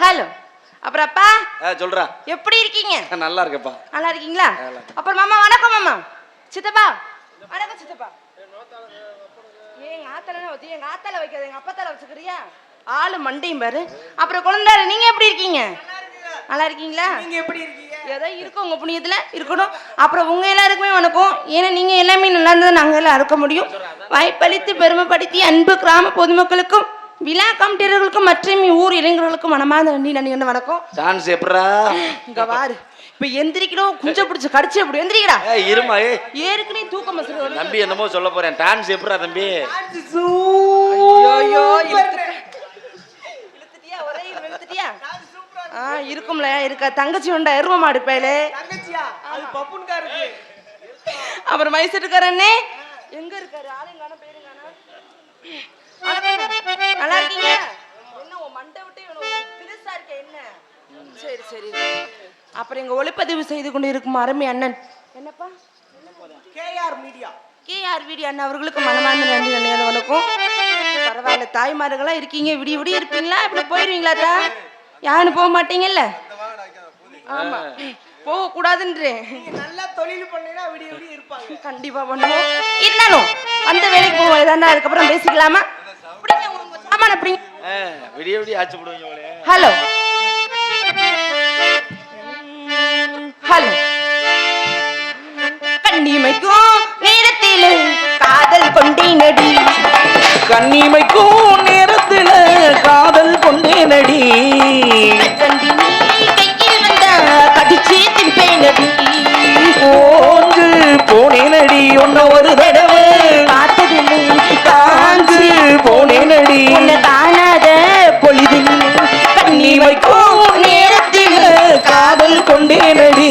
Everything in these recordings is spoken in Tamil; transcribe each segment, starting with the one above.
ஹலோ. அப்புறம் அப்பா ஆ சொல்றா. எப்படி இருக்கீங்க? நல்லா இருக்கப்பா நல்லா இருக்கீங்களா? அப்புறம் மாமா வணக்கம் மாமா. சித்தப்பா. வணக்கம் சித்தப்பா. எங்க ஆத்தால வச்சு எங்க ஆத்தால வைக்காத எங்க அப்பத்தால வச்சுக்கிறியா ஆளு மண்டையும் பாரு. அப்புறம் குழந்தாரு நீங்க எப்படி இருக்கீங்க? நல்லா இருக்கீங்களா? நீங்க எப்படி இருக்கீங்க? ஏதோ இருக்கும் உங்க புண்ணியத்துல இருக்கணும். அப்புறம் உங்க எல்லாருக்குமே வணக்கம். ஏன்னா நீங்க எல்லாமே நல்லா இருந்தா நாங்க எல்லாம் இருக்க முடியும். வாய்ப்பளித்து பெருமைப்படுத்தி அன்பு கிராம பொதுமக்களுக்கும் விழா கமிட்டியர்களுக்கும் மற்றும் ஊர் இளைஞர்களுக்கும் மனமார்ந்த நன்றி நன்றி வணக்கம். டான்ஸ் எப்படா இங்க வாரு. இப்ப எந்திரிக்கணும் குஞ்ச பிடிச்சு கடிச்சு அப்படி எந்திரிக்கடா இருமா ஏ ஏற்கனவே தூக்கம். தம்பி என்னமோ சொல்ல போறேன். டான்ஸ் எப்படா தம்பி? இருக்கும்ல இருக்க. தங்கச்சி உண்டா? எருவ மாடு இருக்கு அப்புறம் மைசூட்டுக்காரண்ணே எங்க இருக்காரு? ஆளுங்க காணோம், பேரும் காணோம். வணக்கம். நல்லா இருக்கீங்க என்ன உன் மண்டை விட்டு பெருசா இருக்க என்ன? சரி சரி. அப்புறம் எங்க ஒளிப்பதிவு செய்து கொண்டு இருக்கும் அருமை அண்ணன். என்னப்பா? KR media. கேஆர் வீடி அண்ணன் அவர்களுக்கு மனமார்ந்த நன்றி நன்றி வணக்கம். பரவாயில்ல தாய்மார்களா இருக்கீங்க விடிய விடிய இருப்பீங்களா? இப்படி போயிருவீங்களா தா? யாரும் போக மாட்டீங்கல்ல? ஆமா. போக கூடாதுன்றேன் நல்லா தொழில் பண்ணீங்கன்னா விடிய விடிய இருப்பாங்க. கண்டிப்பா பண்ணுவோம். இருந்தாலும் அந்த வேலைக்கு போவோம் ஏதாண்டா அதுக்கப்புறம் பேசிக்கலாமா? விடிய விடிய ஆச்சு போடுவீங்க ஹலோ. ஹலோ. கண்ணிமைக்கும் நேரத்தில் காதல் கொண்டேனடி. கண்ணிமைக்கும் கொண்டேனடி.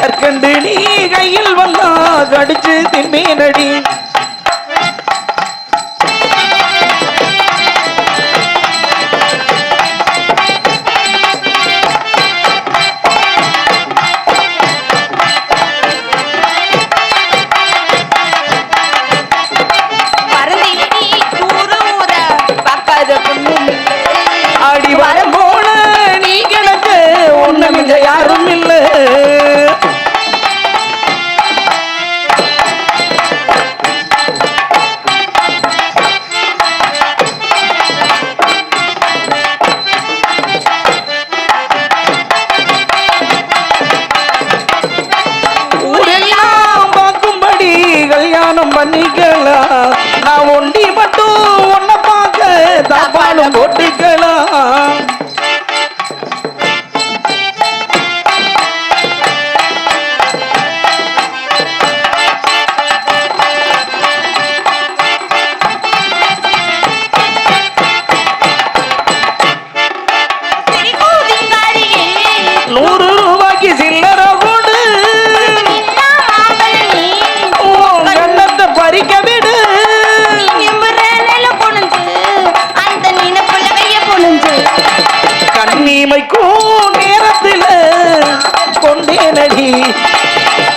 கற்கண்டு நீ கையில் வந்தா கடிச்சு தின்பேனடி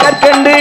கற்கண்டு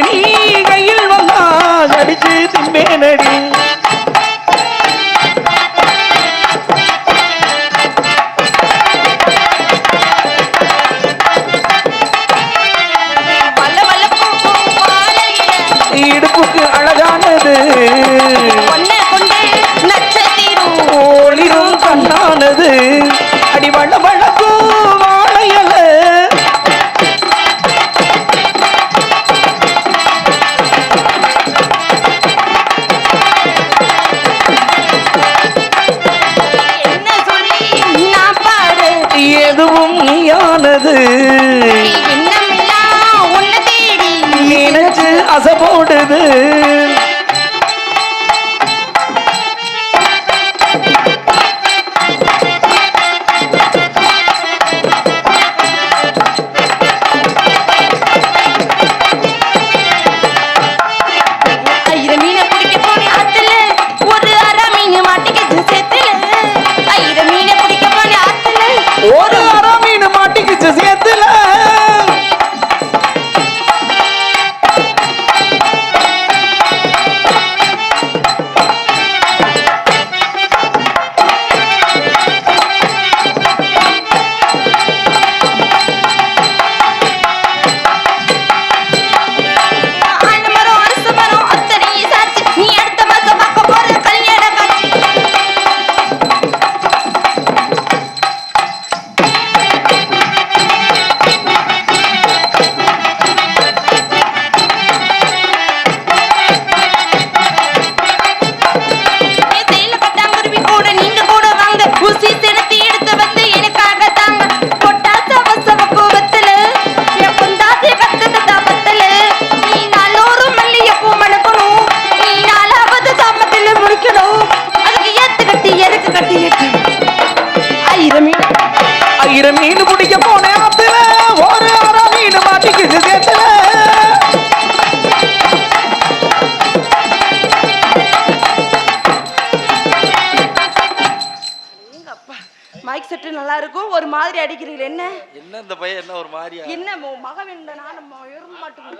அடிக்கிறீங்க என்ன? என்ன இந்த பையன்? என்ன ஒரு மாதிரியா? என்ன மோ- மக வேண்ட நானும் எறும்ப மாட்டோம்.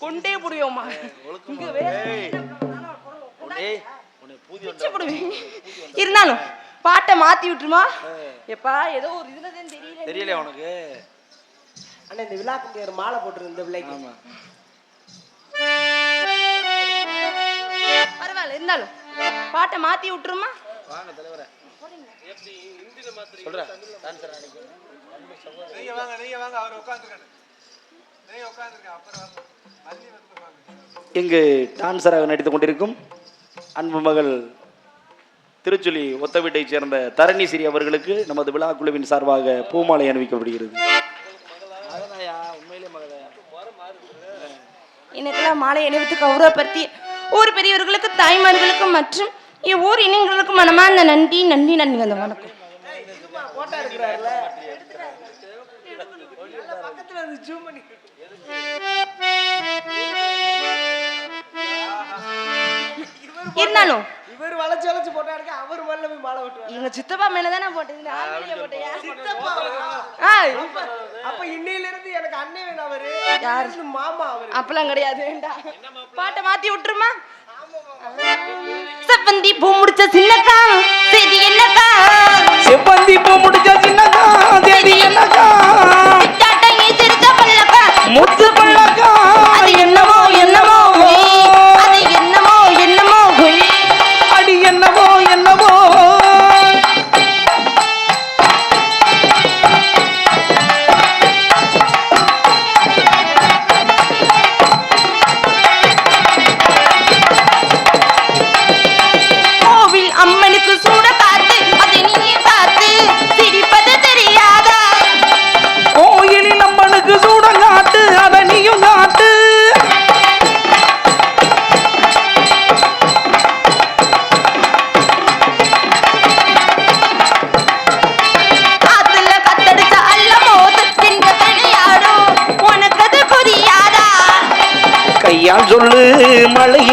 கொண்டே புடியோமா இங்க வேற. இருந்தாலும் பாட்டை மாத்தி விட்டுருமா? எப்பா ஏதோ ஒரு இதுல தான் தெரியல. தெரியலையா உனக்கு? அண்ணா இந்த விழா ஒரு மாலை போட்டுருக்கு இந்த பிள்ளைக்கு. ஆமா. பரவாயில்ல இருந்தாலும். பாட்டை மாத்தி விட்டுருமா? வாங்க தலைவரே. சொல்றேன் டான்சர் அன்னைக்கு நீங்க? வாங்க நீங்க வாங்க அவர் உட்காந்துருக்காரு நீங்க உட்காந்துருக்க அப்புறம் அள்ளி வந்து வாங்க. இங்கு டான்சராக நடித்துக் கொண்டிருக்கும் அன்பு மகள் திருச்சுழி ஒத்த வீட்டைச் சேர்ந்த தரணி சிறி அவர்களுக்கு நமது விழா குழுவின் சார்பாக பூமாலை அணிவிக்கப்படுகிறது. எனக்கெல்லாம் மாலை அணிவித்து கௌரவப்படுத்தி ஊர் பெரியவர்களுக்கு தாய்மார்களுக்கு மற்றும் இவ்வூர் இனங்களுக்கும் மனமார்ந்த நன்றி நன்றி நன்றி அந்த வணக்கம் இருந்தாலும் இவர் வளைச்சு வளைச்சு போட்டா இருக்கு அவர் மேல போய் மாலை விட்டுவாரு எங்க சித்தப்பா மேல தானே மேலயா போட்டியா? சித்தப்பா அப்ப இன்னையில இருந்து எனக்கு அண்ணன் வேணும் அவரு யாரு? மாமா அவரு அப்பெல்லாம் கிடையாது வேண்டாம் பாட்டை மாத்தி விட்டுருமா செவ்வந்தி பூ முடிச்ச சின்னக்கா செய்தி என்னக்கா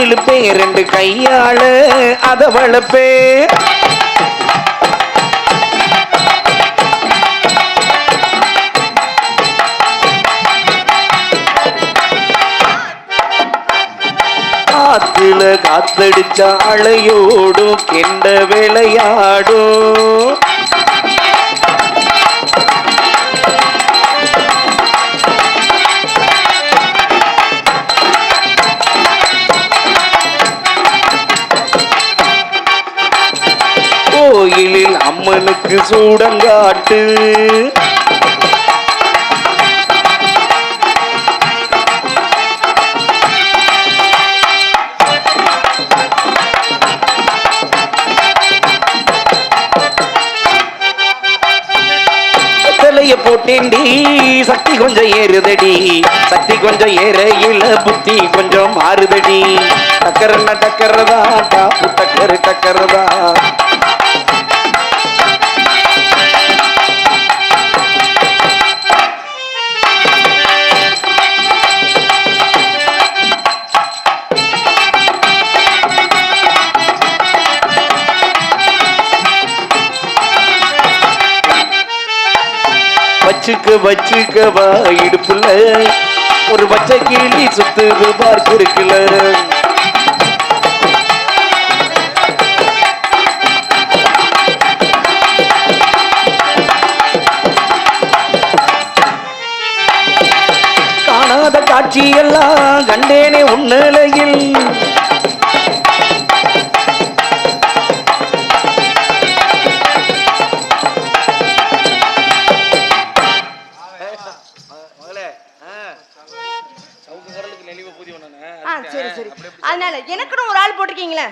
இழுப்பே ரெண்டு கையாள அத வளப்பே காத்துல காத்தடிச்ச அலையோடும் கெண்ட விளையாடும் கோயிலில் அம்மனுக்கு சூடங்காட்டு. தலைய போட்டேண்டி சக்தி கொஞ்சம் ஏறுதடி. சக்தி கொஞ்சம் ஏறையில புத்தி கொஞ்சம் மாறுதடி. டக்கரன டக்கரதா டாப்பு டக்கரு டக்கரதா. வச்சுக்கவா இடுப்புல. ஒரு பச்சை கிளி சுத்து பார்த்திருக்கல காணாத காட்சியெல்லாம் கண்டேனே உன்னலையில். அதனால எனக்குன்னு ஒரு ஆள் போட்டிருக்கீங்களே?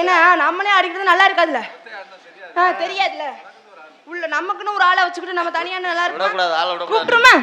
ஏன்னா நம்மளே அடிக்கிறது நல்லா இருக்காதுல்ல? ஆ தெரியாதுல்ல? உள்ள நமக்குன்னு ஒரு ஆளை வச்சுக்கிட்டு நம்ம தனியா நல்லா இருக்கும். கூப்பிட்டுருமா?